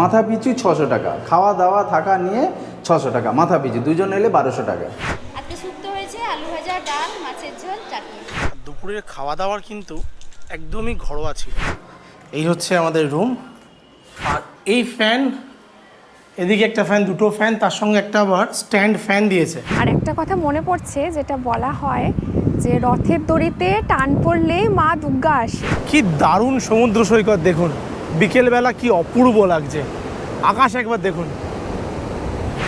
মাথা পিছু ছশো টাকা খাওয়া দাওয়া থাকা নিয়ে ছশো টাকা মাথা পিছু দুজন এলে বারোশো টাকা। আজকে শুক্তো হয়েছে আলু ভাজা ডাল মাছের ঝোল চাটনি। দুপুরের খাওয়া দাওয়ার কিন্তু একদমই ঘরোয়া ছিল। এই হচ্ছে আমাদের রুম আর এই ফ্যান এদিকে একটা ফ্যান দুটো ফ্যান তার সঙ্গে একটা আবার স্ট্যান্ড ফ্যান দিয়েছে। আর একটা কথা মনে পড়ছে যেটা বলা হয় যে রথের দড়িতে টান পড়লে মা দুর্গা আসে। কি দারুণ সমুদ্র সৈকত দেখুন। বিকেলবেলা কি অপূর্ব লাগছে। আকাশ একবার দেখুন।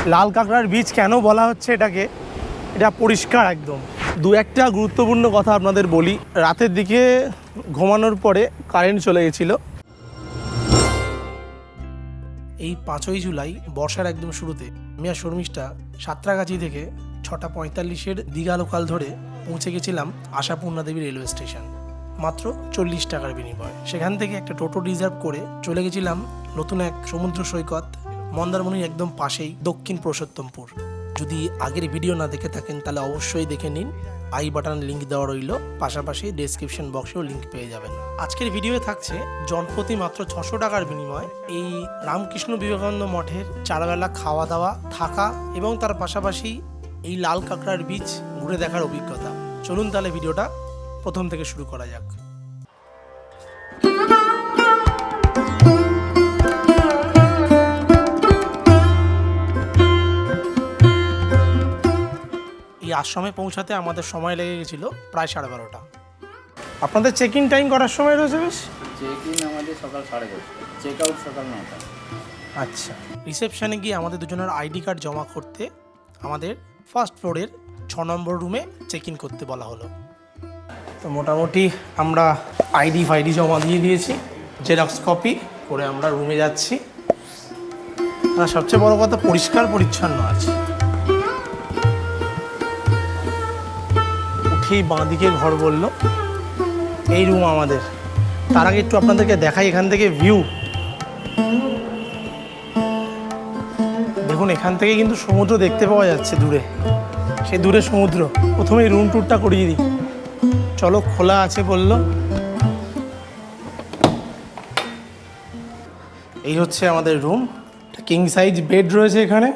লাল কাঁকড়ার বীজ কেন বলা হচ্ছে এটাকে? এটা পরিষ্কার একদম। দু একটা গুরুত্বপূর্ণ কথা আপনাদের বলি। রাতের দিকে ঘুমানোর পরে কারেন্ট চলে গেছিল। এই পাঁচই জুলাই বর্ষার একদম শুরুতে মিয়া শর্মিষ্ঠা সাঁতরাগাছি থেকে ছটা পঁয়তাল্লিশের দীঘা লোকাল ধরে পৌঁছে গেছিলাম আশাপূর্ণা দেবী রেলওয়ে স্টেশন। মাত্র চল্লিশ টাকার বিনিময়। সেখান থেকে একটা টোটো রিজার্ভ করে চলে গেছিলাম নতুন এক সমুদ্র সৈকত, মন্দারমণির একদম পাশেই দক্ষিণ পুরুষোত্তমপুর। যদি আগের ভিডিও না দেখে থাকেন, তাহলে অবশ্যই দেখে নিন। আই বাটন লিঙ্ক দেওয়া রইল, পাশাপাশি ডেসক্রিপশন বক্সেও লিঙ্ক পেয়ে যাবেন। আজকের ভিডিওয়ে থাকছে জনপ্রতি মাত্র ছশো টাকার বিনিময়। এই রামকৃষ্ণ বিবেকানন্দ মঠের চারবেলা খাওয়া দাওয়া থাকা এবং তার পাশাপাশি এই লাল কাঁকড়ার বীজ ঘুরে দেখার অভিজ্ঞতা। চলুন তাহলে ভিডিওটা প্রথম থেকে শুরু করা যাক। এই আশ্রমে পৌঁছাতে আমাদের সময় লেগে গেছিল প্রায় সাড়ে বারোটা। আপনাদের চেক ইন টাইম করার সময় রয়েছে বেশ? চেক ইন আমাদের সকাল সাড়ে দশটা চেক আউট সকাল নটা আচ্ছা রিসেপশনে গিয়ে আমাদের দুজনের আইডি কার্ড জমা করতে আমাদের ফার্স্ট ফ্লোরের ছ নম্বর রুমে চেক ইন করতে বলা হলো। তো মোটামুটি আমরা আইডি ফাইডি জমা দিয়ে দিয়েছি, জেরক্স কপি করে আমরা রুমে যাচ্ছি। আর সবচেয়ে বড় কথা পরিষ্কার পরিচ্ছন্ন আছে। উঠেই বাঁদিকে ঘর বলল, এই রুম আমাদের। তার আগে একটু আপনাদেরকে দেখাই এখান থেকে ভিউ দেখুন, এখান থেকে কিন্তু সমুদ্র দেখতে পাওয়া যাচ্ছে দূরে। সেই দূরে সমুদ্র। প্রথমে রুম ট্যুরটা করিয়ে দিই। চলো খোলা আছে বলল। এই হচ্ছে আমাদের রুম কিং সাইজ বেড রয়েছে এখানে।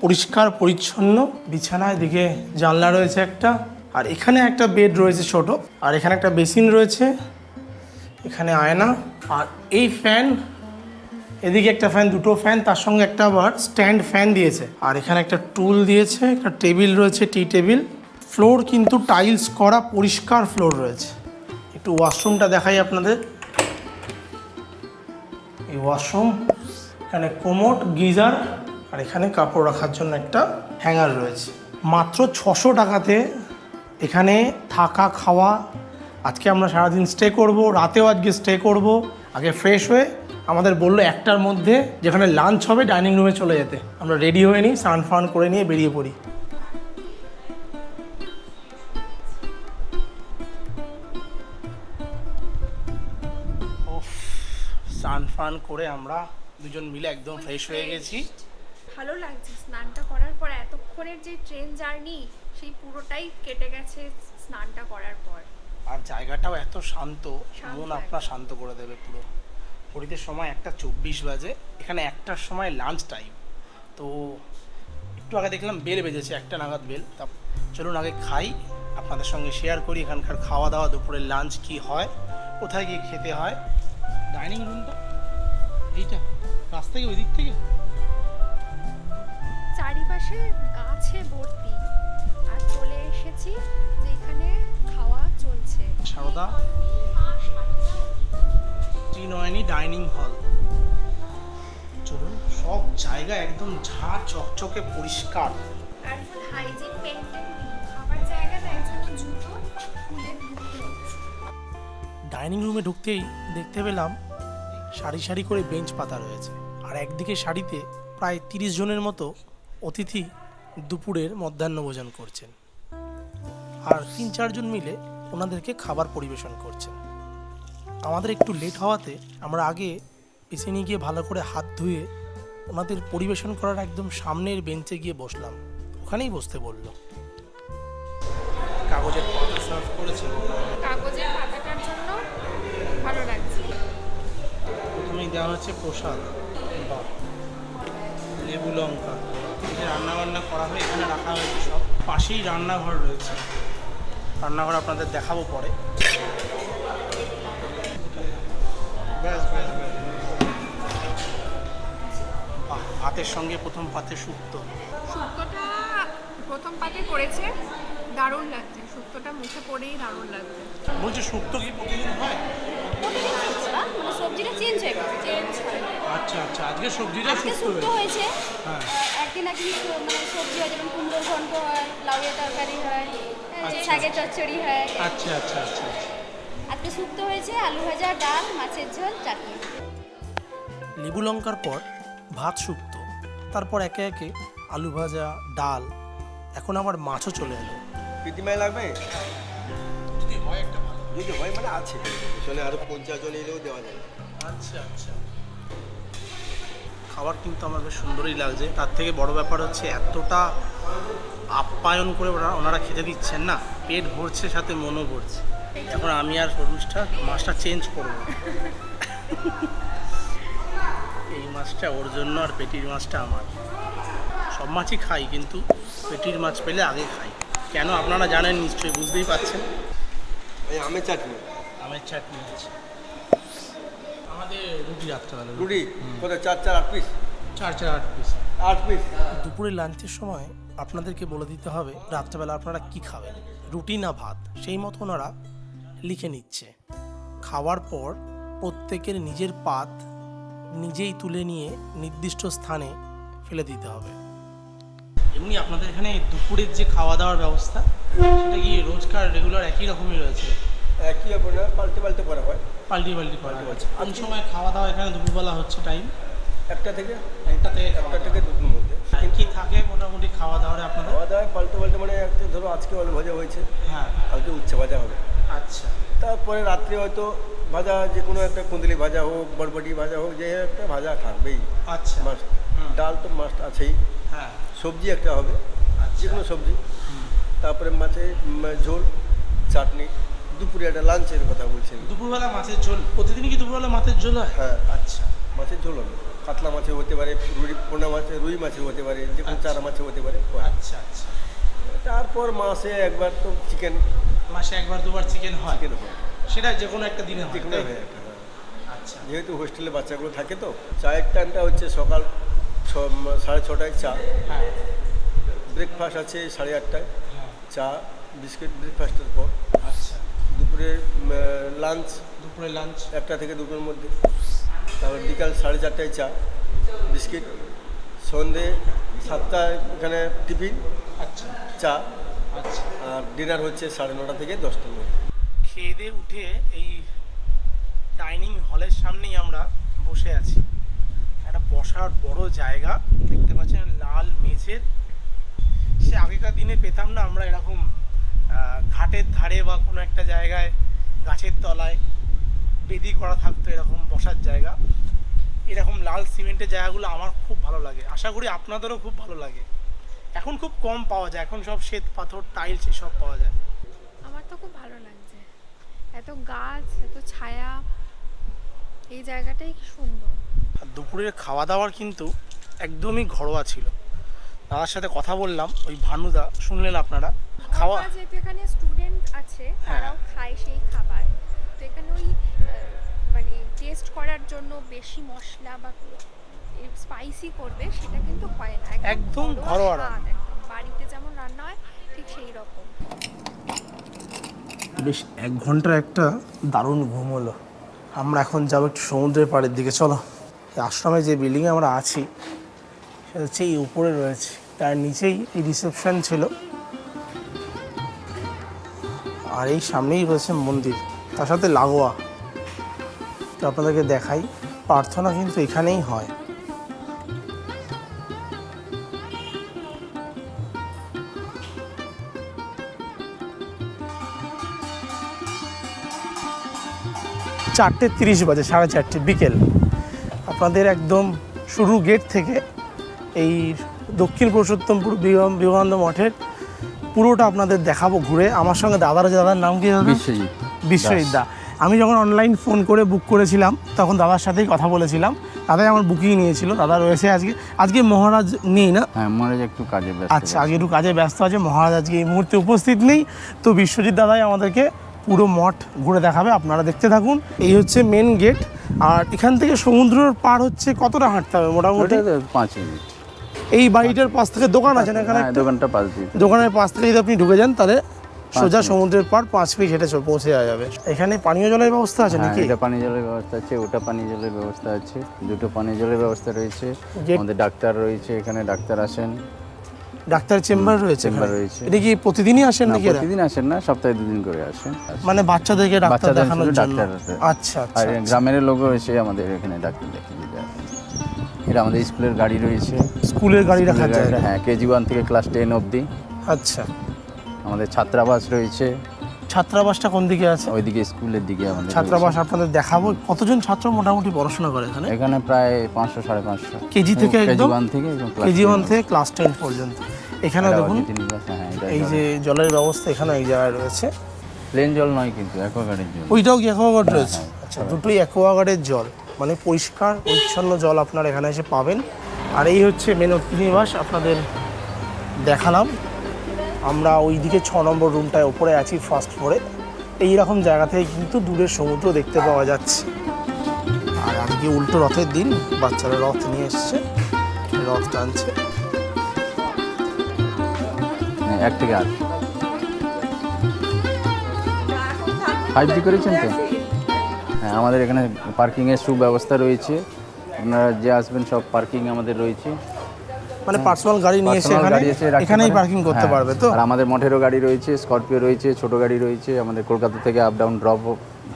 পরিষ্কার, পরিচ্ছন্ন। বিছানায় দিকে জানলা রয়েছে একটা। আর এখানে একটা বেড রয়েছে ছোট। আর এখানে একটা বেসিন রয়েছে। এখানে আয়না। আর এই ফ্যান এদিকে একটা ফ্যান দুটো ফ্যান তার সঙ্গে একটা আবার স্ট্যান্ড ফ্যান দিয়েছে। আর এখানে একটা টুল দিয়েছে, একটা টেবিল রয়েছে টি টেবিল ফ্লোর কিন্তু টাইলস করা পরিষ্কার ফ্লোর রয়েছে। একটু ওয়াশরুমটা দেখাই আপনাদের। এই ওয়াশরুম, এখানে কোমোট গিজার, আর এখানে কাপড় রাখার জন্য একটা হ্যাঙ্গার রয়েছে। মাত্র ছশো টাকাতে এখানে থাকা, খাওয়া, আজকে আমরা সারাদিন স্টে করব, রাতেও আজকে স্টে করব। আগে ফ্রেশ হয়ে আমাদের বলল একটার মধ্যে যেখানে লাঞ্চ হবে ডাইনিং রুমে চলে যেতে। আমরা রেডি হয়ে নিই, স্নান ফান করে নিয়ে বেরিয়ে পড়ি। স্নান করে আমরা দুজন মিলে একদম ফ্রেশ হয়ে গেছি। ভালো লাগছে স্নানটা করার পর এতক্ষণের যে ট্রেন জার্নি সেই পুরোটাই কেটে গেছে স্নানটা করার পর। আর জায়গাটাও এত শান্ত মন আপনার শান্ত করে দেবে পুরো। ঘড়িতে সময় একটা চব্বিশ বাজে এখানে একটার সময় লাঞ্চ টাইম তো একটু আগে দেখলাম বেল বেজেছে একটা নাগাদ বেল। তা চলুন আগে খাই আপনাদের সঙ্গে শেয়ার করি এখানকার খাওয়া দাওয়া দুপুরের লাঞ্চ কি হয় কোথায় গিয়ে খেতে হয়। ডাইনিং রুমটা এইটা থেকে ওই দিক থেকে? চারিপাশে গাছে ভর্তি। আর চলে এসেছি যেখানে খাওয়া চলছে। Sarada Trinayani dining hall. চলুন সব জায়গা একদম ঝাঁ চকচকে পরিষ্কার। আর হাইজিন মেনটেন খাবার জায়গা না জুতো খুলে ডাইনিং রুমে ঢুকতেই দেখতে পেলাম সারি সারি করে বেঞ্চ পাতা রয়েছে। আর একদিকে সারিতে প্রায় তিরিশ জনের মতো অতিথি দুপুরের মধ্যাহ্ন ভোজন করছেন। আর তিন চারজন মিলে ওনাদেরকে খাবার পরিবেশন করছেন। আমাদের একটু লেট হওয়াতে আমরা আগে পেছনে গিয়ে ভালো করে হাত ধুয়ে ওনাদের পরিবেশন করার একদম সামনের বেঞ্চে গিয়ে বসলাম। ওখানেই বসতে বলল। কাগজের পাতা সার্ভ করেছে কাগজের পাতাটার জন্য ভালো লাগছে প্রথমেই দেওয়া হচ্ছে প্রসাদ বা লেবু লঙ্কা। এই যে রান্নাবান্না করা হয় এখানে রাখা হয়েছে সব। পাশেই রান্নাঘর রয়েছে। রান্নাঘর আপনাদের দেখাবো পরে। ভাতের সঙ্গে প্রথম পাতে শুক্তো শুক্তোটা প্রথম পাতে করেছে দারুণ লাগছে। শুক্তোটা মুখে পড়েই দারুণ লাগছে। বলছে শুক্তো কি প্রতিদিন হয়। না মানে সবজিটা চেঞ্জ হয়ে গেছে চেঞ্জ আচ্ছা আচ্ছা আজকে সবজিটা শুক্তো হয়েছে। হ্যাঁ। একদিন একদিন তো মানে সবজি হয় যেমন কুমড়োর ঘন্ট হয় লাউয়ের তরকারি হয় আচ্ছা। শাকের চচ্চড়ি হয়। আচ্ছা আচ্ছা আচ্ছা আচ্ছা। আজকে শুক্তো হয়েছে আলু ভাজা ডাল মাছের ঝোল চাটনি। লেবু লঙ্কার পর ভাত শুক্তো তারপর একে একে আলু ভাজা ডাল এখন আবার মাছও চলে এলো। প্রীতিমায় লাগবে? হয় মানে আছে। পেছনে আরও পঞ্চাশ জন এলেও দেওয়া যায় আচ্ছা আচ্ছা। খাবার কিন্তু আমার বেশ সুন্দরই লাগছে। তার থেকে বড় ব্যাপার হচ্ছে এতটা আপ্যায়ন করে ওরা, ওনারা খেতে দিচ্ছেন না। পেট ভরছে, সাথে মনও ভরছে। এখন আমি আর সরুষটা মাছটা চেঞ্জ করব। এই মাছটা ওর জন্য আর পেটির মাছটা আমার। সব মাছই খাই, কিন্তু পেটির মাছ পেলে আগে খাই। কেন আপনারা জানেন, নিশ্চয়ই বুঝতেই পারছেন। আমের চাটনি। আমের চাটনি আছে। আমাদের রুটি রাত্রেবেলা রুটি? কত চার চার আট পিস চার চার আট পিস আট পিস দুপুরে লাঞ্চের সময় আপনাদেরকে বলে দিতে হবে রাত্রেবেলা আপনারা কি খাবেন? রুটি না ভাত? সেই মতো ওনারা লিখে নিচ্ছে। খাওয়ার পর প্রত্যেকের নিজের পাত নিজেই তুলে নিয়ে নির্দিষ্ট স্থানে ফেলে দিতে হবে। এমনি আপনাদের এখানে দুপুরের যে খাওয়া দাওয়ার ব্যবস্থা সেটা কি রোজকার রেগুলার একই রকমই রয়েছে? ব্যাপার না? পাল্টে পাল্টে করা হয়। পাল্টি পাল্টি করা হচ্ছে কোন সময় খাওয়া দাওয়া এখানে দুপুরবেলা হচ্ছে টাইম একটা থেকে? একটা থেকে একটা থেকে দুটোর মধ্যে। আর কি থাকে মোটামুটি খাওয়া দাওয়ারে আপনাদের? খাওয়া দাওয়ায় পাল্টে পাল্টে মানে একটা ধরো আজকে আলু ভাজা হয়েছে। হ্যাঁ। কালকে উচ্ছে ভাজা হবে। আচ্ছা। তারপরে রাত্রে হয়তো ভাজা যে কোনো একটা কুঁদলি ভাজা হোক বরবটি ভাজা হোক যে একটা ভাজা থাকবেই। আচ্ছা। মাছ ডাল তো মাছ আছেই। হ্যাঁ। সবজি একটা হবে। আচ্ছা। যে কোনো সবজি তারপরে মাছের ঝোল। একটা লাঞ্চের কথা বলছি দুপুরবেলা মাছের ঝোল। প্রতিদিনই কি দুপুরবেলা মাছের ঝোল হয়? হ্যাঁ। আচ্ছা। মাছের ঝোল হবে। কাতলা মাছে হতে পারে রুই পোনা মাছে রুই মাছে হতে পারে যে কোনো চারা মাছে হতে পারে। আচ্ছা আচ্ছা। তারপর মাসে একবার তো চিকেন। মাসে একবার দুবার চিকেন হয়? চিকেন হয়। সেটা যে কোনো একটা দিনে যে কোনো? হয়। আচ্ছা। যেহেতু হোস্টেলে বাচ্চাগুলো থাকে তো চায়ের টাইমটা হচ্ছে সকাল ছ সাড়ে ছটায় চা। হ্যাঁ। ব্রেকফাস্ট আছে সাড়ে আটটায়। হ্যাঁ। চা বিস্কিট ব্রেকফাস্টের পর। আচ্ছা দুপুরে লাঞ্চ দুপুরে লাঞ্চ একটা থেকে দুটোর মধ্যে। তারপর বিকাল সাড়ে চারটায় চা বিস্কিট। সন্ধে সাতটায় এখানে টিফিন আচ্ছা। চা। আচ্ছা। আর ডিনার হচ্ছে সাড়ে নটা থেকে দশটার মধ্যে। খেয়ে দিয়ে উঠে এই ডাইনিং হলের সামনেই আমরা বসে আছি। একটা বসার বড় জায়গা। দেখতে পাচ্ছেন লাল মেঝের। সে আগেকার দিনে পেতাম না আমরা এরকম ঘাটের ধারে বা কোনো একটা জায়গায় গাছের তলায় বেদি করা থাকতো এরকম বসার জায়গা। এরকম লাল সিমেন্টের জায়গাগুলো আমার খুব ভালো লাগে। আশা করি আপনাদেরও খুব ভালো লাগে। এখন খুব কম পাওয়া যায়। এখন সব শ্বেত পাথর টাইলস এসব পাওয়া যায়। আমার তো খুব ভালো লাগছে। এত গাছ এত ছায়া এই জায়গাটাই কি সুন্দর। আর দুপুরের খাওয়া দাওয়ার কিন্তু একদমই ঘরোয়া ছিল। দাদার সাথে কথা বললাম ওই ভানুদা শুনলেন আপনারা? খাওয়া যেহেতু এখানে স্টুডেন্ট আছে হ্যাঁ। তারাও খায় সেই খাবার। তো এখানে ওই মানে টেস্ট করার জন্য বেশি মশলা বা স্পাইসি করবে সেটা কিন্তু হয় না। একদম ঘরোয়া একদম। বাড়িতে যেমন রান্না হয় ঠিক সেই রকম। বেশ এক ঘণ্টার একটা দারুণ ঘুম হলো। আমরা এখন যাব একটু সমুদ্রের পাড়ের দিকে চলো। এই আশ্রমে যে বিল্ডিংয়ে আমরা আছি সেটা হচ্ছে এই উপরে রয়েছে। তার নিচেই এই রিসেপশন ছিল। আর এই সামনেই রয়েছে মন্দির, তার সাথে লাগোয়া। তো আপনাদেরকে দেখাই, প্রার্থনা কিন্তু এখানেই হয়। চারটে তিরিশ বাজে, সাড়ে চারটে বিকেল। আপনাদের একদম শুরু গেট থেকে এই দক্ষিণ পুরুষোত্তমপুর বিবেকানন্দ বিবেকানন্দ মঠের পুরোটা আপনাদের দেখাবো ঘুরে। আমার সঙ্গে দাদার দাদার নাম কি দাদা? বিশ্বজিৎ দা। আমি যখন অনলাইন ফোন করে বুক করেছিলাম তখন দাদার সাথেই কথা বলেছিলাম। দাদাই আমার বুকিং নিয়েছিল। দাদা রয়েছে আজকে। আজকে মহারাজ নেই না? হ্যাঁ মহারাজ একটু কাজে ব্যস্ত আচ্ছা আগে একটু কাজে ব্যস্ত আছে। মহারাজ আজকে এই মুহূর্তে উপস্থিত নেই। তো বিশ্বজিৎ দাদাই আমাদেরকে পুরো মঠ ঘুরে দেখাবে। আপনারা দেখতে থাকুন। এই হচ্ছে মেন গেট আর এখান থেকে সমুদ্রের পার হচ্ছে কতটা হাঁটতে হবে মোটামুটি? পাঁচ মিনিট। এই বাড়িটার পাশ থেকে দোকান আছে না এখানে হ্যাঁ দোকানটা পাশ দিয়ে। দোকানের পাশ থেকে যদি আপনি ঢুকে যান তাহলে সোজা সমুদ্রের পার পাঁচ মিনিট হেঁটে পৌঁছে যাওয়া যাবে। এখানে পানীয় জলের ব্যবস্থা আছে হ্যাঁ নাকি? এটা পানীয় জলের ব্যবস্থা আছে ওটা পানীয় জলের ব্যবস্থা আছে দুটো পানীয় জলের ব্যবস্থা রয়েছে। আমাদের ডাক্তার রয়েছে এখানে ডাক্তার আসেন। ডাক্তার চেম্বার রয়েছে চেম্বার রয়েছে। এটা কি প্রতিদিনই আসেন নাকি? প্রতিদিন আসেন না সপ্তাহে দুদিন করে আসেন। মানে বাচ্চাদেরকে ডাক্তার দেখানোর জন্য? ডাক্তার আচ্ছা আর আচ্ছা। আচ্ছা। গ্রামের লোকও এসে আমাদের এখানে ডাক্তার দেখিয়ে আসেন। এটা আমাদের স্কুলের গাড়ি রয়েছে। স্কুলের গাড়ি রাখার গাড়িটা, জায়গা? হ্যাঁ কেজি ওয়ান থেকে ক্লাস টেন অবধি। আচ্ছা। আমাদের ছাত্রাবাস রয়েছে। ছাত্রাবাসটা কোন দিকে আছে? ওইদিকে স্কুলের দিকে আমাদের ছাত্রাবাস আপনাদের দেখাবো। কতজন ছাত্র মোটামুটি পড়াশোনা করে এখানে? এখানে প্রায় পাঁচশো সাড়ে পাঁচশো। কেজি থেকে কেজি একদম ওয়ান থেকে কেজি ওয়ান থেকে ক্লাস টেন পর্যন্ত। এখানে দেখুন হ্যাঁ, এই যে জলের। ব্যবস্থা এখানে এই জায়গায় রয়েছে। প্লেন জল নয় কিন্তু অ্যাকোয়াগার্ডের জল। ওইটাও কি অ্যাকোয়াগার্ড রয়েছে? হ্যাঁ, আচ্ছা দুটোই অ্যাকোয়াগার্ডের জল। মানে পরিষ্কার পরিচ্ছন্ন জল আপনারা এখানে এসে পাবেন। আর এই হচ্ছে মেন নিবাস আপনাদের দেখালাম। আমরা ওইদিকে ছ নম্বর রুমটায় ওপরে আছি ফার্স্ট ফ্লোরে এইরকম জায়গা থেকে কিন্তু দূরের সমুদ্র দেখতে পাওয়া যাচ্ছে। আর আজকে উল্টো রথের দিন বাচ্চারা রথ নিয়ে এসছে রথ টানছে। হ্যাঁ, এক থেকে আট। ফাইভ জি করেছেন তো? হ্যাঁ আমাদের এখানে পার্কিংয়ের সুব্যবস্থা রয়েছে। আপনারা যে আসবেন সব পার্কিং আমাদের রয়েছে। মানে পার্সোনাল গাড়ি নিয়ে এসে এখানে এখানেই পার্কিং করতে হ্যাঁ, পারবে তো? আর আমাদের মঠেরও গাড়ি রয়েছে স্করপিও রয়েছে ছোট গাড়ি রয়েছে আমাদের কলকাতা থেকে আপ ডাউন ড্রপ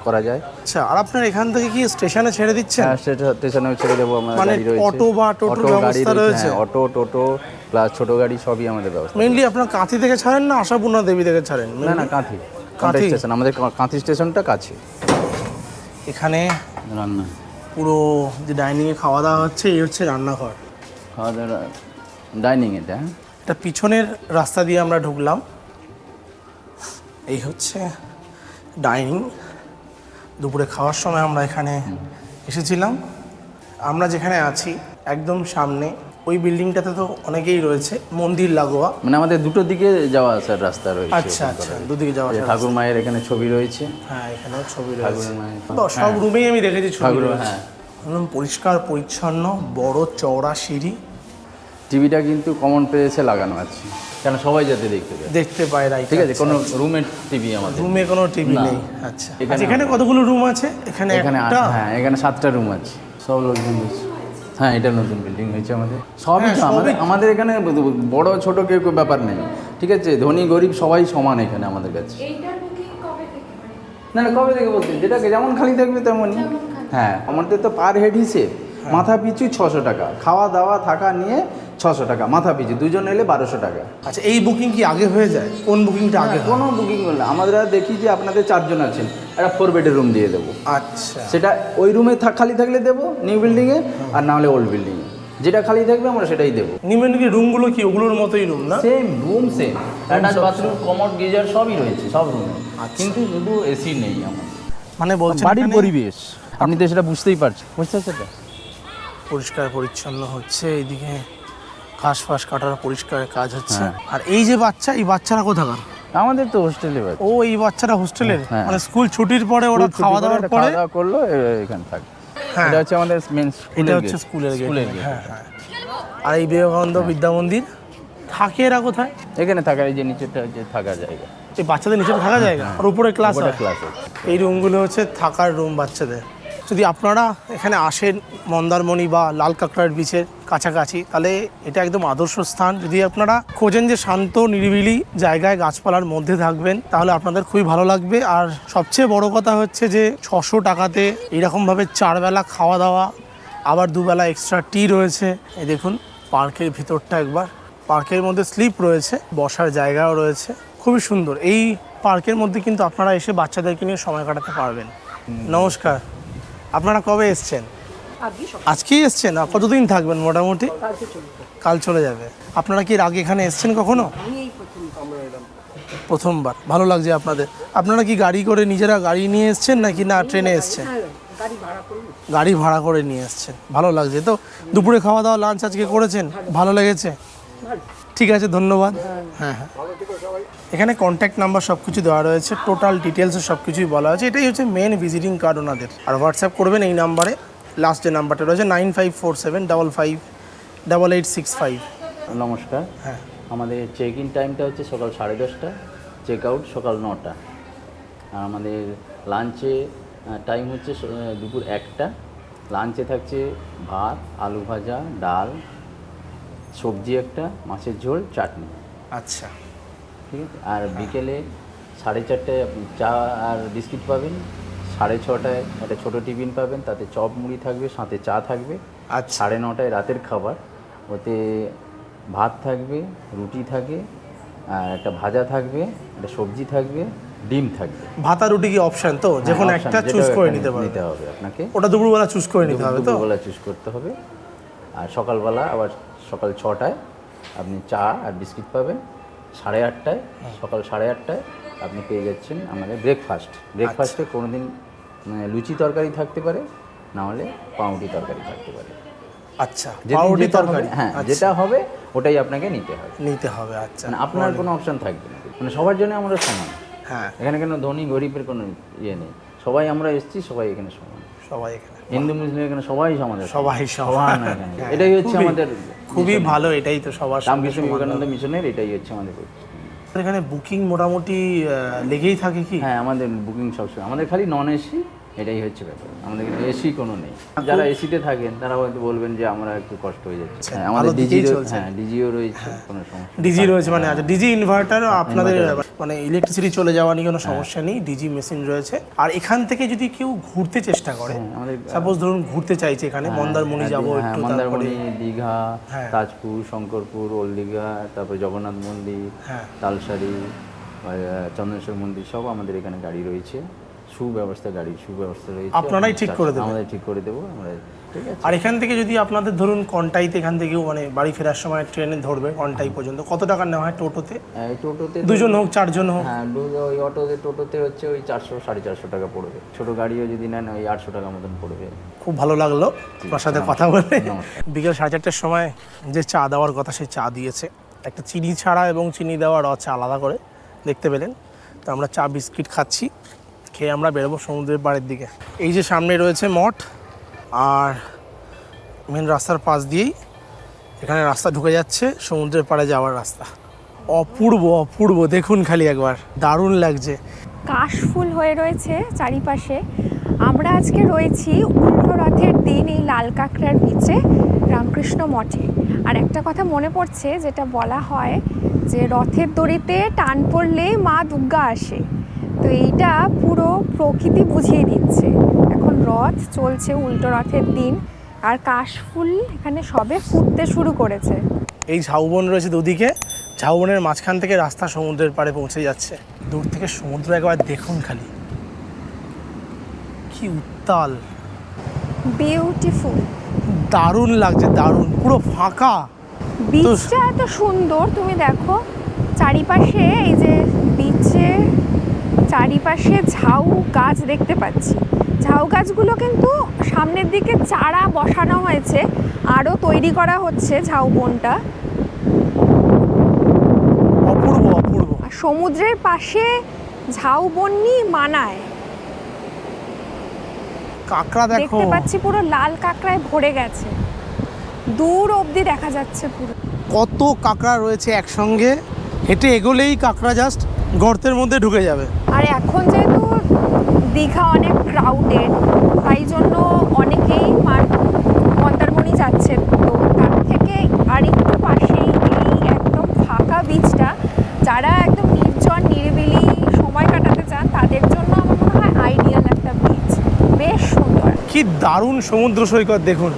করা যায়। আচ্ছা আর আপনার এখান থেকে কি স্টেশনে ছেড়ে দিচ্ছেন? হ্যাঁ স্টেশন- স্টেশনেও ছেড়ে দেবো আমাদের মানে গাড়ি রয়েছে। অটো বা গাড়ি ব্যবস্থা রয়েছে? হ্যাঁ, অটো টোটো প্লাস ছোট গাড়ি সবই আমাদের ব্যবস্থা মেইনলি আপনার কাঁথি থেকে ছাড়েন না আশাপূর্ণা দেবী থেকে ছাড়েন? না না কাঁথি? কাঁথি স্টেশন আমাদের কাঁথি স্টেশনটা কাছে। এখানে রান্না। পুরো যে ডাইনিংয়ে খাওয়া দাওয়া হচ্ছে এই হচ্ছে রান্নাঘর। খাওয়া দাওয়া ডাইনিং এটা হ্যাঁ? এটা পিছনের রাস্তা দিয়ে আমরা ঢুকলাম। এই হচ্ছে ডাইনিং। দুপুরে খাওয়ার সময় আমরা এখানে এসেছিলাম। আমরা যেখানে আছি একদম সামনে ওই বিল্ডিংটাতে তো অনেকেই রয়েছে মন্দির লাগোয়া। মানে আমাদের দুটো দিকে যাওয়া আসার রাস্তা রয়েছে আচ্ছা আচ্ছা দুদিকে যাওয়া যে ঠাকুর মায়ের এখানে ছবি রয়েছে। হ্যাঁ এখানেও ছবি রয়েছে। ঠাকুর মায়ের তো সব রুমেই আমি দেখেছি ছবি হ্যাঁ। একদম পরিষ্কার পরিচ্ছন্ন বড় চওড়া সিঁড়ি। টিভিটা কিন্তু কমন প্লেসে লাগানো আছে। কেন সবাই যাতে দেখতে পায়। দেখতে পায় রাইট ঠিক আছে কোনো রুমের টিভি আমাদের রুমে কোনো টিভি নেই আচ্ছা। এখানে আচ্ছা, এখানে কতগুলো রুম আছে? এখানে এখানে একটা হ্যাঁ এখানে সাতটা রুম আছে। সব লোকজন হ্যাঁ এটা নতুন বিল্ডিং হয়েছে আমাদের। সবই হ্যাঁ, তো আমাদের আমাদের এখানে বড় ছোট কেউ কেউ ব্যাপার নেই। ঠিক আছে ধনী গরিব সবাই সমান এখানে আমাদের কাছে। মানে না না কবে থেকে বলছি? যেটাকে যেমন খালি থাকবে তেমনই। হ্যাঁ আমাদের তো পার হেড হিসেব। মাথা পিছু ছশো টাকা খাওয়া দাওয়া থাকা নিয়ে ছশো টাকা মাথা পিছু দুজন এলে বারোশো টাকা। আচ্ছা এই বুকিং কি আগে হয়ে যায়? কোন বুকিংটা আগে কোনো বুকিং করলে আমরা দেখি যে আপনাদের চারজন আছেন একটা ফোর বেডের রুম দিয়ে দেবো। আচ্ছা। সেটা ওই রুমে খালি থাকলে দেবো নিউ বিল্ডিংয়ে আর না হলে ওল্ড বিল্ডিংয়ে যেটা খালি থাকবে আমরা সেটাই দেবো। নিমেন কি রুমগুলো কি ওগুলোর মতোই রুম না? Same room same attach bathroom commode geyser সবই রয়েছে সব রুমে কিন্তু শুধু এসি নেই আমার। মানে বলছেন বাড়ির পরিবেশ। আপনি তো সেটা বুঝতেই পারছেন। বুঝতে পারছেন পরিষ্কার পরিচ্ছন্ন হচ্ছে এইদিকে ঘাস ফাস কাটার পরিষ্কার কাজ হচ্ছে। হ্যাঁ। আর এই যে বাচ্চা এই বাচ্চারা কোথাকার? আমাদের তো হোস্টেলে ও এই বাচ্চারা হোস্টেলের হ্যাঁ। মানে স্কুল ছুটির পরে ওরা খাওয়া দাওয়ার পরে খাওয়া দাওয়া করল এখানে থাকে। হ্যাঁ। এটা হচ্ছে আমাদের মেন এটা হচ্ছে স্কুলের স্কুলের হ্যাঁ হ্যাঁ। আর এই বিবেকানন্দ বিদ্যা মন্দির থাকে এরা কোথায়? এখানে থাকার এই যে নিচেটা হচ্ছে থাকার জায়গা। এই বাচ্চাদের নিচে থাকা জায়গা? আর উপরে ক্লাস ক্লাস আছে? এই রুমগুলো হচ্ছে থাকার রুম বাচ্চাদের। যদি আপনারা এখানে আসেন মন্দারমণি বা লাল কাঁকড়ার বিচের কাছাকাছি তাহলে এটা একদম আদর্শ স্থান। যদি আপনারা খোঁজেন যে শান্ত নিরিবিলি জায়গায় গাছপালার মধ্যে থাকবেন তাহলে আপনাদের খুবই ভালো লাগবে। আর সবচেয়ে বড় কথা হচ্ছে যে ছশো টাকাতে এরকমভাবে চারবেলা খাওয়া দাওয়া আবার দুবেলা এক্সট্রা টি রয়েছে। এই দেখুন পার্কের ভিতরটা একবার। পার্কের মধ্যে স্লিপ রয়েছে বসার জায়গাও রয়েছে। খুবই সুন্দর। এই পার্কের মধ্যে কিন্তু আপনারা এসে বাচ্চাদেরকে নিয়ে সময় কাটাতে পারবেন। নমস্কার। আপনারা কবে এসছেন? আজকেই এসছেন? আর কতদিন থাকবেন মোটামুটি? কাল চলে যাবে। আপনারা কি আগে এখানে এসছেন কখনো? প্রথমবার। ভালো লাগছে আপনাদের। আপনারা কি গাড়ি করে নিজেরা গাড়ি নিয়ে এসছেন নাকি না ট্রেনে এসছেন? গাড়ি ভাড়া গাড়ি ভাড়া করে নিয়ে এসছেন। ভালো লাগছে। তো দুপুরে খাওয়া দাওয়া লাঞ্চ আজকে করেছেন? ভালো। লেগেছে? ঠিক আছে ধন্যবাদ। হ্যাঁ। হ্যাঁ এখানে কন্ট্যাক্ট নাম্বার সব কিছু দেওয়া রয়েছে টোটাল ডিটেলসে সব কিছুই বলা হয়েছে এটাই হচ্ছে মেন ভিজিটিং কার্ড ওনাদের। আর হোয়াটসঅ্যাপ করবেন এই নাম্বারে লাস্ট যে নাম্বারটা রয়েছে nine five four seven double five double eight six five নমস্কার। হ্যাঁ। আমাদের চেক ইন টাইমটা হচ্ছে সকাল সাড়ে দশটা চেক আউট সকাল নটা। আর আমাদের লাঞ্চে টাইম হচ্ছে দুপুর একটা। লাঞ্চে থাকছে ভাত আলু ভাজা ডাল সবজি একটা মাছের ঝোল চাটনি। আচ্ছা। ঠিক? আছে আর বিকেলে সাড়ে চারটায় আপনি চা আর বিস্কিট পাবেন। সাড়ে ছটায় একটা ছোটো টিফিন পাবেন তাতে চপ মুড়ি থাকবে সাথে চা থাকবে। আর সাড়ে নটায় রাতের খাবার। ওতে ভাত থাকবে রুটি থাকে আর একটা ভাজা থাকবে একটা সবজি থাকবে ডিম থাকবে। ভাতা রুটি কি অপশন তো? যে কোনো হ্যাঁ, একটা চুজ করে নিতে পারবে নিতে হবে আপনাকে। ওটা দুপুরবেলা চুজ করে নিতে হবে তো? দুপুরবেলা চুজ করতে হবে। আর সকালবেলা আবার সকাল ছটায় আপনি চা আর বিস্কিট পাবেন। সাড়ে আটটায় সকাল সাড়ে আটটায় আপনি পেয়ে যাচ্ছেন আমাদের ব্রেকফাস্ট ব্রেকফাস্টে কোনো দিন লুচি তরকারি থাকতে পারে না হলে পাউরুটি তরকারি থাকতে পারে। আচ্ছা পাউরুটি তরকারি? হ্যাঁ আচ্ছা, যেটা হবে ওটাই আপনাকে নিতে হবে। নিতে হবে আচ্ছা। মানে আপনার কোনো অপশন থাকবে না। মানে সবার জন্য আমরা সমান। হ্যাঁ। এখানে কোনো ধনী গরিবের কোনো ইয়ে নেই। সবাই আমরা এসেছি সবাই এখানে সমান। সবাই এখানে হিন্দু মুসলিম এখানে সবাই আমাদের সবাই সমান। সমান। হ্যাঁ, এটাই হচ্ছে আমাদের খুবই ভালো এটাই তো সবার রামকৃষ্ণ বিবেকানন্দ মিশনের এটাই হচ্ছে আমাদের এখানে বুকিং মোটামুটি লেগেই থাকে কি? হ্যাঁ আমাদের বুকিং সবসময় আমাদের খালি নন এসি এটাই হচ্ছে ব্যাপার। আমাদের কিন্তু এসি কোনো নেই। যারা এসিতে থাকেন তারা হয়তো বলবেন যে আমরা একটু কষ্ট হয়ে যাচ্ছে। হ্যাঁ, আমাদের ডিজি চলছে। হ্যাঁ ডিজিও রয়েছে কোনো সমস্যা ডিজি রয়েছে মানে আচ্ছা ডিজি ইনভার্টার আপনাদের মানে ইলেকট্রিসিটি চলে যাওয়া নিয়ে কোনো হ্যাঁ। সমস্যা নেই ডিজি মেশিন রয়েছে। আর এখান থেকে যদি কেউ ঘুরতে চেষ্টা করে হ্যাঁ, আমাদের সাপোজ ধরুন ঘুরতে চাইছে এখানে মন্দারমণি হ্যাঁ, যাব হ্যাঁ, একটু মন্দারমণি দীঘা হ্যাঁ। তাজপুর শঙ্করপুর ওল্ড দীঘা তারপরে জগন্নাথ মন্দির হ্যাঁ। তালসারি চন্দ্রেশ্বর মন্দির সব আমাদের এখানে গাড়ি রয়েছে। সুব্যবস্থা গাড়ি সুব্যবস্থা রয়েছে। আপনারাই ঠিক করে দেবেন? আমাদের ঠিক করে দেবো আমরা ঠিক আছে। আর এখান থেকে যদি আপনাদের ধরুন কন্টাইতে এখান থেকেও মানে বাড়ি ফেরার সময় ট্রেনে ধরবে কন্টাই পর্যন্ত। কত টাকা নেওয়া হয় টোটোতে? টোটোতে দুজন হোক চারজন হোক। হ্যাঁ ওই অটোতে টোটোতে হচ্ছে ওই চারশো সাড়ে চারশো টাকা পড়বে। ছোটো গাড়িও যদি নেন ওই আটশো টাকা মতন পড়বে। খুব ভালো লাগল আপনার সাথে কথা বলে। বিকেল সাড়ে চারটের সময় যে চা দেওয়ার কথা সেই চা দিয়েছে। একটা চিনি ছাড়া এবং চিনি দেওয়া র চা আলাদা করে দেখতে পেলেন। তো আমরা চা বিস্কিট খাচ্ছি। খেয়ে আমরা বেরোবো সমুদ্রের পাড়ের দিকে। এই যে সামনে রয়েছে মঠ আর মেন রাস্তার পাশ দিয়েই এখানে রাস্তা ঢুকে যাচ্ছে, সমুদ্রের পাড়ে যাওয়ার রাস্তা। অপূর্ব অপূর্ব, দেখুন খালি একবার। দারুণ লাগছে। কাশফুল হয়ে রয়েছে চারিপাশে। আমরা আজকে রয়েছি উল্টো রথের দিন এই লাল কাঁকড়ার বিচে রামকৃষ্ণ মঠে। আর একটা কথা মনে পড়ছে, যেটা বলা হয় যে রথের দড়িতে টান পড়লে মা দুর্গা আসে। তো এইটা পুরো প্রকৃতি বুঝিয়ে দিচ্ছে। এখন রথ চলছে উল্টো রথের দিন আর কাশফুল এখানে সবে ফুটতে শুরু করেছে। এই ঝাউবন রয়েছে দুদিকে ঝাউবনের মাঝখান থেকে রাস্তা সমুদ্রের পাড়ে পৌঁছে যাচ্ছে। দূর থেকে সমুদ্র একবার দেখুন খালি। কি উত্তাল। বিউটিফুল দারুণ লাগছে দারুণ পুরো ফাঁকা। বীজটা এত সুন্দর তুমি দেখো চারিপাশে এই যে চারিপাশে ঝাউ গাছ দেখতে পাচ্ছি। ঝাউ গাছগুলো কিন্তু সামনের দিকে চারা বসানো হয়েছে। আরও তৈরি করা হচ্ছে ঝাউ বনটা। অপূর্ব অপূর্ব। আর সমুদ্রের পাশে ঝাউ বন্যি মানায়। কাঁকড়া দেখো। দেখতে পাচ্ছি পুরো লাল কাঁকড়ায় ভরে গেছে। দূর অবধি দেখা যাচ্ছে পুরো। কত কাঁকড়া রয়েছে একসঙ্গে। হেঁটে এগোলেই কাঁকড়া জাস্ট গর্তের মধ্যে ঢুকে যাবে। আর এখন যেহেতু দীঘা অনেক ক্রাউডেড তাই জন্য অনেকেই মন্দারমণি যাচ্ছে তো তার থেকে আর একটু পাশেই এই একদম ফাঁকা বিচটা যারা একদম নির্জন নিরিবিলি সময় কাটাতে চান তাদের জন্য আমার মনে হয় আইডিয়াল একটা বিচ বেশ সুন্দর। কি দারুণ সমুদ্র সৈকত দেখুন।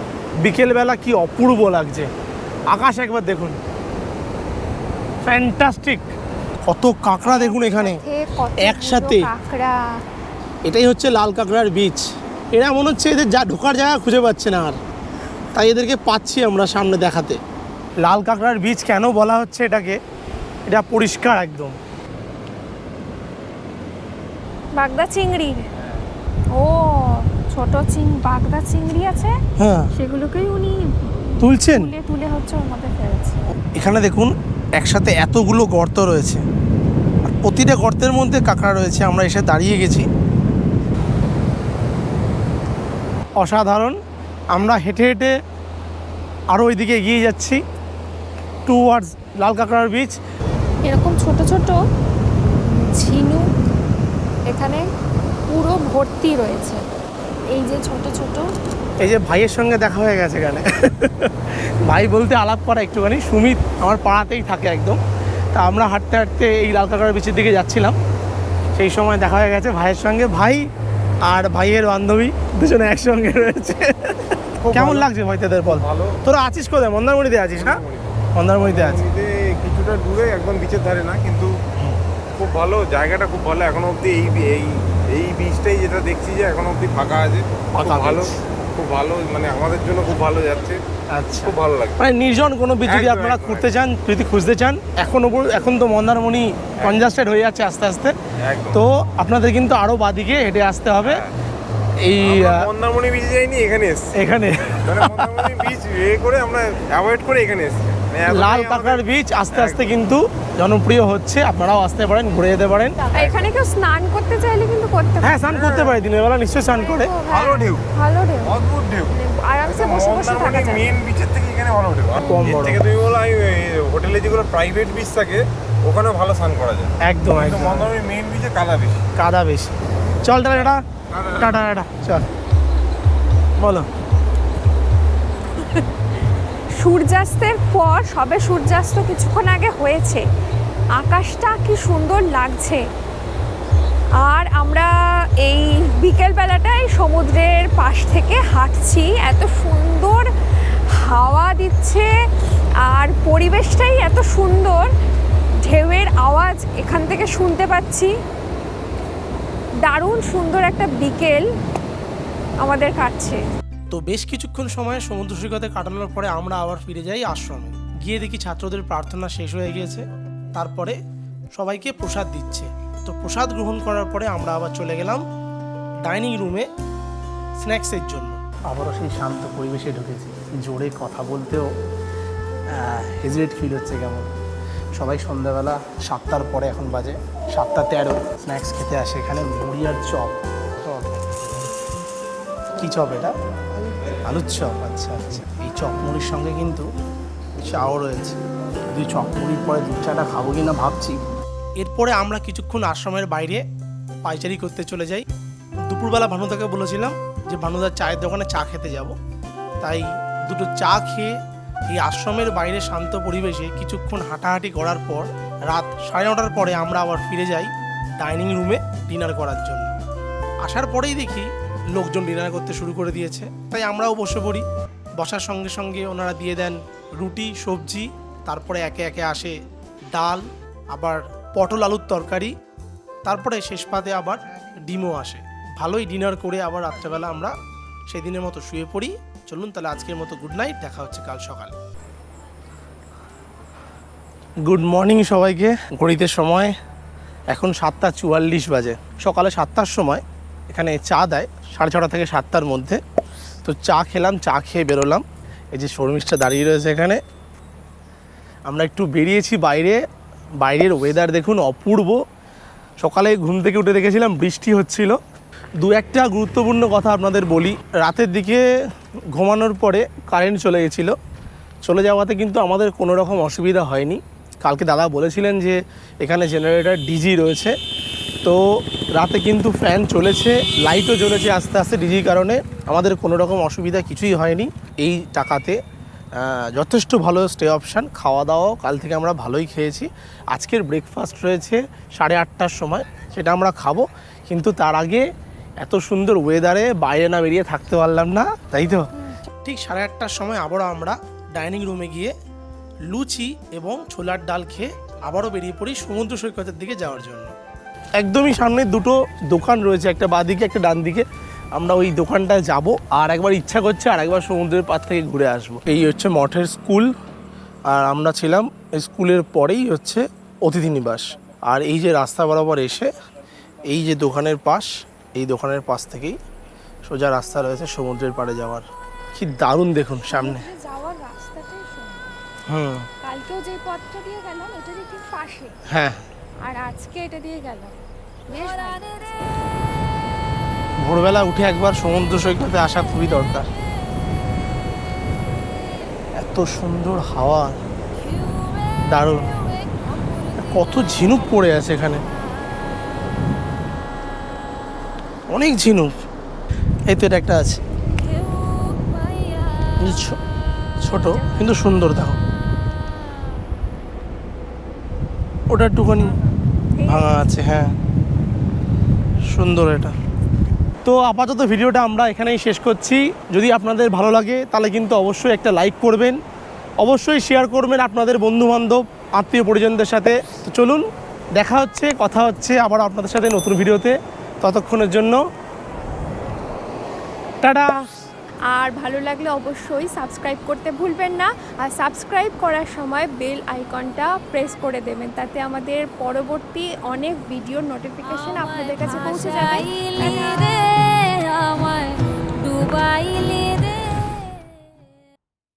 বিকেলবেলা কি অপূর্ব লাগছে। আকাশ একবার দেখুন। ফ্যান্টাস্টিক কত কাঁকড়া দেখুন এখানে। একসাথে। এটাই হচ্ছে লাল কাঁকড়ার বীজ। এরা মনে হচ্ছে এদের যা ঢোকার জায়গা খুঁজে পাচ্ছে না আর। তাই এদেরকে পাচ্ছি আমরা সামনে দেখাতে। লাল কাঁকড়ার বীজ কেন বলা হচ্ছে এটাকে? এটা পরিষ্কার একদম। বাগদা চিংড়ির ও ছোট চিং বাগদা চিংড়ি আছে? হ্যাঁ। সেগুলোকেই উনি তুলছেন? তুলে হচ্ছে ফেলেছে। এখানে দেখুন একসাথে এতগুলো গর্ত রয়েছে। আর প্রতিটা গর্তের মধ্যে কাঁকড়া রয়েছে। আমরা এসে দাঁড়িয়ে গেছি। অসাধারণ। আমরা হেঁটে হেঁটে আরও ওইদিকে এগিয়ে যাচ্ছি টুয়ার্ডস লাল কাঁকড়ার বীচ এরকম ছোট ছোট ঝিনুক এখানে পুরো ভর্তি রয়েছে। এই যে ছোট ছোট এই যে ভাইয়ের সঙ্গে দেখা হয়ে গেছে এখানে। ভাই বলতে আলাপ করা একটুখানি। সুমিত আমার পাড়াতেই থাকে একদম। তা আমরা হাঁটতে হাঁটতে এই লাল কাঁকড়ার বিচের দিকে যাচ্ছিলাম। সেই সময় দেখা হয়ে গেছে ভাইয়ের সঙ্গে। ভাই আর ভাইয়ের বান্ধবী দুজনে একসঙ্গে রয়েছে। কেমন লাগছে ভাই তাদের বল ভালো। তোরা আছিস কোথায়? মন্দারমণিতে আছিস না? মন্দারমণিতে। আছিস। কিছুটা দূরে একদম বিচের ধারে না কিন্তু খুব ভালো। জায়গাটা খুব ভালো। এখনও অবধি এই এই এই বীজটাই যেটা দেখছি যে এখনও অবধি ফাঁকা আছে। ফাঁকা ভালো। খুব ভালো মানে আমাদের জন্য খুব ভালো যাচ্ছে। আচ্ছা। খুব ভালো লাগে মানে নির্জন কোনো বীজ যদি আপনারা ঘুরতে চান যদি খুঁজতে চান এখন ওপর- এখন তো মন্দারমণি কনজাস্টেড হয়ে যাচ্ছে আস্তে আস্তে। তো আপনাদের কিন্তু আরও বাদিকে হেঁটে আসতে হবে। এই মন্দারমণি বিচে যাইনি এখানে এসছি। এখানে। মানে মন্দারমণি বিচ এ করে আমরা অ্যাভয়েড করে এখানে এসছি। লাল কাঁকড়ার বীচ আস্তে আস্তে কিন্তু জনপ্রিয় হচ্ছে। আপনারাও আসতে পারেন ঘুরে যেতে পারেন। এখানে কেউ স্নান করতে চাইলে কিন্তু করতে পারে হ্যাঁ স্নান করতে পারে দিনের বেলা নিশ্চয়ই স্নান করে। হ্যাঁ, ভালো ঢেউ। ভালো ঢেউ। অদ্ভুত ঢেউ। আরামসে বসে বসে থাকা যায়। মেন বিচের থেকে এখানে ভালো ঢেউ। আর কম বড়। থেকে তুমি বলো আমি হোটেলে যেগুলো প্রাইভেট বিচ থাকে ওখানেও ভালো স্নান করা যায়। একদম একদম। মন্দারমণি মেন বিচে কাদা বেশি। কাদা বেশি। চল টাটা। টাটা। Tata tata. চল। বলো। সূর্যাস্তের পর, সবে সূর্যাস্ত কিছুক্ষণ আগে হয়েছে। আকাশটা কি সুন্দর লাগছে। আর আমরা এই বিকেলবেলাটায় সমুদ্রের পাশ থেকে হাঁটছি। এত সুন্দর হাওয়া দিচ্ছে আর পরিবেশটাই এত সুন্দর। ঢেউয়ের আওয়াজ এখান থেকে শুনতে পাচ্ছি। দারুণ সুন্দর একটা বিকেল আমাদের কাটছে। তো বেশ কিছুক্ষণ সময় সমুদ্র সৈকতে কাটানোর পরে আমরা আবার ফিরে যাই আশ্রমে। গিয়ে দেখি ছাত্রদের প্রার্থনা শেষ হয়ে গিয়েছে। তারপরে সবাইকে প্রসাদ দিচ্ছে। তো প্রসাদ গ্রহণ করার পরে আমরা আবার চলে গেলাম ডাইনিং রুমে স্ন্যাক্সের জন্য। আবারও সেই শান্ত পরিবেশে ঢুকেছি। জোরে কথা বলতেও হেজিটেট ফিল হচ্ছে কেমন। সবাই সন্ধ্যাবেলা সাতটার পরে এখন বাজে। সাতটা তেরো। স্ন্যাক্স খেতে আসে এখানে মুড়ি আর চপ। চপ। কি চপ এটা? আলুর চপ আচ্ছা আচ্ছা। এই চপ মুড়ির সঙ্গে কিন্তু চাও রয়েছে। যদি চপ মুড়ির পরে দু চাটা খাব কিনা ভাবছি। এরপরে আমরা কিছুক্ষণ আশ্রমের বাইরে পাইচারি করতে চলে যাই। দুপুরবেলা ভানুদাকে বলেছিলাম যে, ভানুদার চায়ের দোকানে চা খেতে যাব। তাই দুটো চা খেয়ে এই আশ্রমের বাইরে শান্ত পরিবেশে কিছুক্ষণ হাঁটাহাঁটি করার পর রাত সাড়ে নটার পরে আমরা আবার ফিরে যাই ডাইনিং রুমে ডিনার করার জন্য। আসার পরেই দেখি লোকজন ডিনার করতে শুরু করে দিয়েছে। তাই আমরাও বসে পড়ি। বসার সঙ্গে সঙ্গে ওনারা দিয়ে দেন রুটি, সবজি, তারপরে একে একে আসে ডাল, আবার পটল আলুর তরকারি, তারপরে শেষ পাতে আবার ডিমও আসে। ভালোই ডিনার করে আবার রাত্রেবেলা আমরা সেদিনের মতো শুয়ে পড়ি। চলুন তাহলে আজকের মতো গুড নাইট, দেখা হচ্ছে কাল সকালে। গুড মর্নিং সবাইকে। ঘড়িতে সময় এখন সাতটা চুয়াল্লিশ বাজে। সকালে সাতটার সময় এখানে চা দেয়, সাড়ে ছটা থেকে সাতটার মধ্যে। তো চা খেলাম, চা খেয়ে বেরোলাম। এই যে শর্মিষ্ঠা দাঁড়িয়ে রয়েছে এখানে। আমরা একটু বেরিয়েছি বাইরে। বাইরের ওয়েদার দেখুন অপূর্ব। সকালে ঘুম থেকে উঠে দেখেছিলাম বৃষ্টি হচ্ছিল। দু একটা গুরুত্বপূর্ণ কথা আপনাদের বলি। রাতের দিকে ঘুমানোর পরে কারেন্ট চলে গেছিল। চলে যাওয়াতে কিন্তু আমাদের কোনো রকম অসুবিধা হয়নি। কালকে দাদা বলেছিলেন যে এখানে জেনারেটর ডিজি রয়েছে। তো রাতে কিন্তু ফ্যান চলেছে, লাইটও জ্বলেছে আস্তে আস্তে ডিজির কারণে। আমাদের কোনো রকম অসুবিধা কিছুই হয়নি এই টাকাতে। যথেষ্ট ভালো স্টে অপশান খাওয়া দাওয়াও কাল থেকে আমরা ভালোই খেয়েছি। আজকের ব্রেকফাস্ট রয়েছে সাড়ে আটটার সময়, সেটা আমরা খাব। কিন্তু তার আগে এত সুন্দর ওয়েদারে বাইরে না বেরিয়ে থাকতে পারলাম না, তাই তো? ঠিক সাড়ে আটটার সময় আবারও আমরা ডাইনিং রুমে গিয়ে লুচি এবং ছোলার ডাল খেয়ে আবারও বেরিয়ে পড়ি সমুদ্র সৈকতের দিকে যাওয়ার জন্য। একদমই সামনে দুটো দোকান রয়েছে একটা বাঁদিকে একটা ডান দিকে আমরা ওই দোকানটায় যাব আর একবার ইচ্ছা করছে আর একবার সমুদ্রের পাড় থেকে ঘুরে আসব। এই হচ্ছে মঠের স্কুল আর আমরা ছিলাম স্কুলের পরেই হচ্ছে অতিথি নিবাস। আর এই যে রাস্তা বরাবর এসে এই যে দোকানের পাশ এই দোকানের পাশ থেকেই সোজা রাস্তা রয়েছে সমুদ্রের পাড়ে যাওয়ার। কি দারুণ দেখুন সামনে। হুম। কালকেও যে পথটা দিয়ে গেলাম এটারই পাশে। হ্যাঁ। আর আজকে এটা দিয়ে ভালো। ভোরবেলা উঠে একবার সমুদ্র সৈকতে আসা খুবই দরকার। এত সুন্দর হাওয়া। দারুণ। কত ঝিনুক পড়ে আছে এখানে। অনেক ঝিনুক। এই তো এটা একটা আছে। ছোট, কিন্তু সুন্দর দেখো। ওটা একটুখানি ভাঙা আছে হ্যাঁ। সুন্দর এটা। তো আপাতত ভিডিওটা আমরা এখানেই শেষ করছি। যদি আপনাদের ভালো লাগে, তাহলে কিন্তু অবশ্যই একটা লাইক করবেন। অবশ্যই শেয়ার করবেন আপনাদের বন্ধুবান্ধব, আত্মীয় পরিজনদের সাথে। তো চলুন, দেখা হচ্ছে, কথা হচ্ছে আবার আপনাদের সাথে নতুন ভিডিওতে। ততক্ষণের জন্য, টাটা! আর ভালো লাগলে অবশ্যই সাবস্ক্রাইব করতে ভুলবেন না। আর সাবস্ক্রাইব করার সময় বেল আইকনটা প্রেস করে দেবেন তাতে আমাদের পরবর্তী অনেক ভিডিওর নোটিফিকেশন আপনাদের কাছে পৌঁছে যাবে।